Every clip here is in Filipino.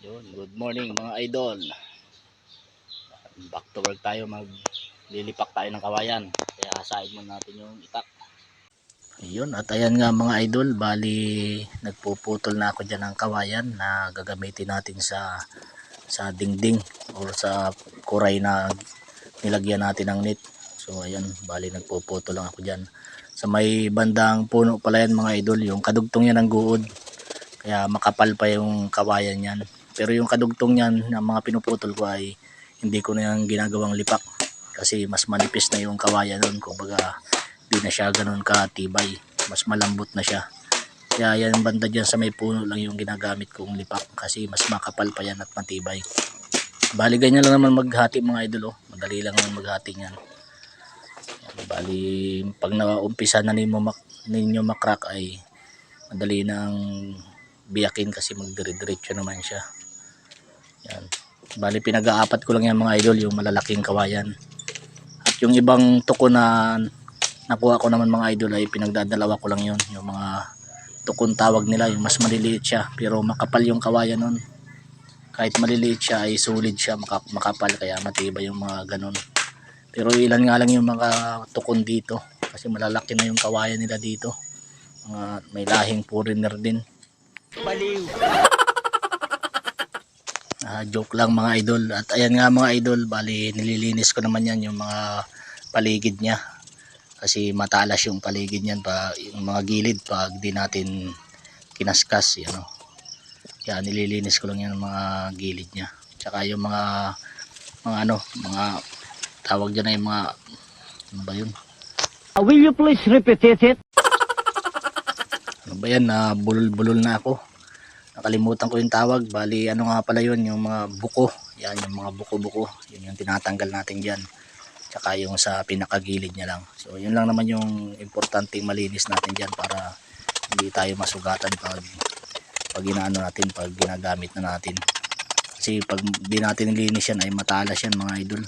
Yun, good morning mga idol. Back to work tayo, maglilipak tayo ng kawayan. Kaya side mo natin yung itak. Yun, at ayan nga mga idol, bali nagpuputol na ako dyan ng kawayan na gagamitin natin sa sa dingding or sa kuray na nilagyan natin ng net. So ayan, bali nagpuputol lang ako dyan. Sa may bandang puno pala yan mga idol, yung kadugtong yan ng guod. Kaya makapal pa yung kawayan yan. Pero yung kadugtong yan na mga pinuputol ko ay hindi ko na yung ginagawang lipak. Kasi mas manipis na yung kawayan nun. Kumbaga di na siya ganun katibay. Mas malambot na siya. Kaya yan banda dyan sa may puno lang yung ginagamit kong lipak. Kasi mas makapal pa yan at matibay. Bali ganyan lang naman maghati mga idol. Oh. Madali lang naman maghati. Yan, Bali pag naumpisa na ninyo, mak ninyo makrak ay madali nang biyakin kasi magdire-diretso naman siya. Yan. Bali pinag-aapat ko lang yan mga idol yung malalaking kawayan. At yung ibang tuko na nakuha ko naman mga idol ay pinagdadalawa ko lang yun. Yung mga tukon tawag nila yung mas maliliit siya pero makapal yung kawayan nun. Kahit maliliit siya ay solid siya maka- makapal kaya matibay yung mga ganun. Pero ilan nga lang yung mga tukon dito kasi malalaki na yung kawayan nila dito. Mga may lahing foreigner din. Baliw. Joke lang mga idol. At ayan nga mga idol, bali nililinis ko naman yan yung mga paligid niya. Kasi matalas yung paligid niyan pa yung mga gilid pag di natin kinaskas, yan o. Kaya nililinis ko lang yan yung mga gilid niya. Tsaka yung mga mga ano, mga tawag dyan na yung mga ano ba yun? Uh, will you please repeat it? Ano ba yan? na bulol-bulol na ako. Nakalimutan ko yung tawag. Bali, ano nga pala yun? Yung mga buko. Yan, yung mga buko-buko. Yun yung tinatanggal natin dyan. Tsaka yung sa pinakagilid niya lang. So, yun lang naman yung importanteng malinis natin dyan para hindi tayo masugatan pag pag inaano natin, pag ginagamit na natin. Kasi pag di natin nilinis yan ay matalas yan mga idol.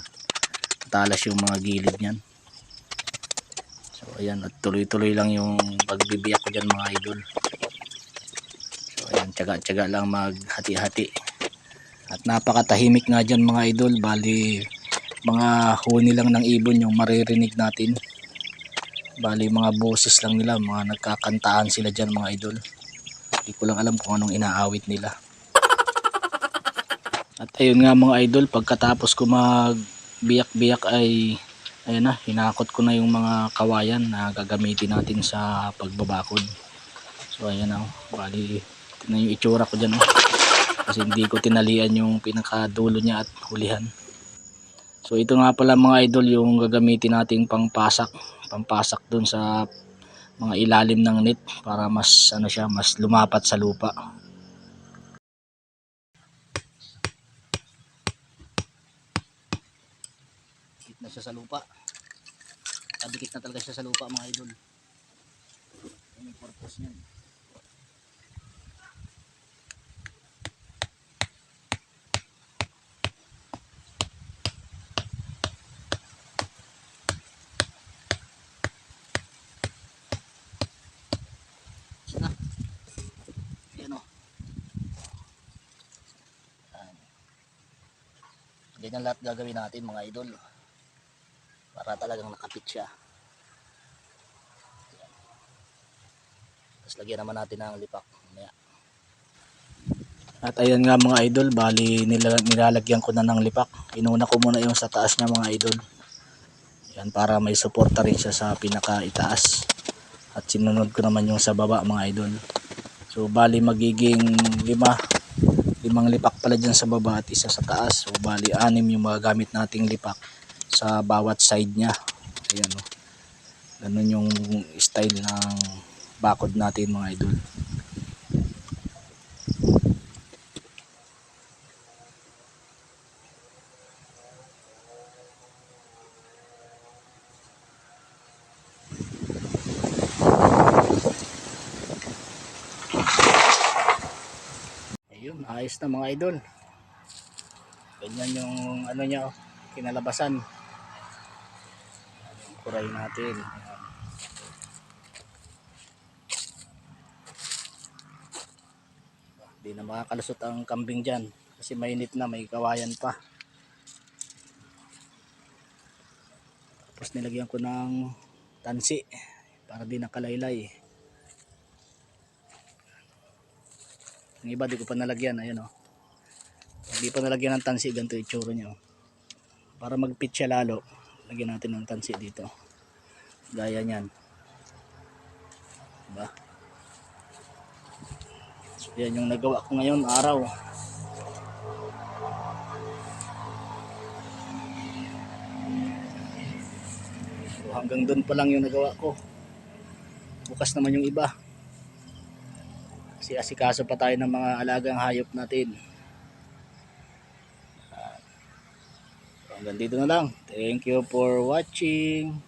Matalas yung mga gilid niyan. So ayan, at tuloy-tuloy lang yung pagbibiyak ko dyan mga idol. Tsaga-tsaga lang maghati-hati. At napakatahimik nga dyan mga idol. Bali, mga huni lang ng ibon yung maririnig natin. Bali, mga boses lang nila. Mga nagkakantaan sila dyan mga idol. Hindi ko lang alam kung anong inaawit nila. At ayun nga mga idol, pagkatapos ko magbiyak-biyak ay ayun na, hinakot ko na yung mga kawayan na gagamitin natin sa pagbabakod. So ayan na, oh. bali tingnan yung itsura ko dyan. Oh. Kasi hindi ko tinalian yung pinakadulo niya at hulihan. So ito nga pala mga idol yung gagamitin nating pangpasak. Pampasak dun sa mga ilalim ng net para mas ano siya, mas lumapat sa lupa. Dikit na siya sa lupa. Kadikit na talaga siya sa lupa mga idol. Yan yung purpose niyan. Yan o. Yan. Ganyan lahat gagawin natin mga idol. Para talagang nakapit siya. Tapos lagyan naman natin ng lipak mamaya. At ayan nga mga idol bali nila, nilalagyan ko na ng lipak. Inuna ko muna yung sa taas niya mga idol. Yan para may suporta rin siya sa pinaka itaas at sinunod ko naman yung sa baba mga idol so bali magiging lima limang lipak pala dyan sa baba at isa sa taas. So bali anim yung mga gamit nating lipak sa bawat side niya. Ayan o ganun yung style ng bakod natin mga idol ayun ayos na mga idol ganyan yung ano niya oh, kinalabasan yung kuray natin Ayan. di na makakalusot ang kambing dyan Kasi mainit na, may kawayan pa. Tapos nilagyan ko ng tansi para di nakalaylay. Yung iba di ko pa nalagyan, ayun oh. Hindi pa nalagyan ng tansi, ganito itsura niya. oh. Para magpit siya lalo, lagyan natin ng tansi dito. Gaya niyan. Diba? So, yan yung nagawa ko ngayon, araw. So, hanggang doon pa lang yung nagawa ko. Bukas naman yung iba. Kasi asikaso pa tayo ng mga alagang hayop natin. Hanggang dito na lang. Thank you for watching.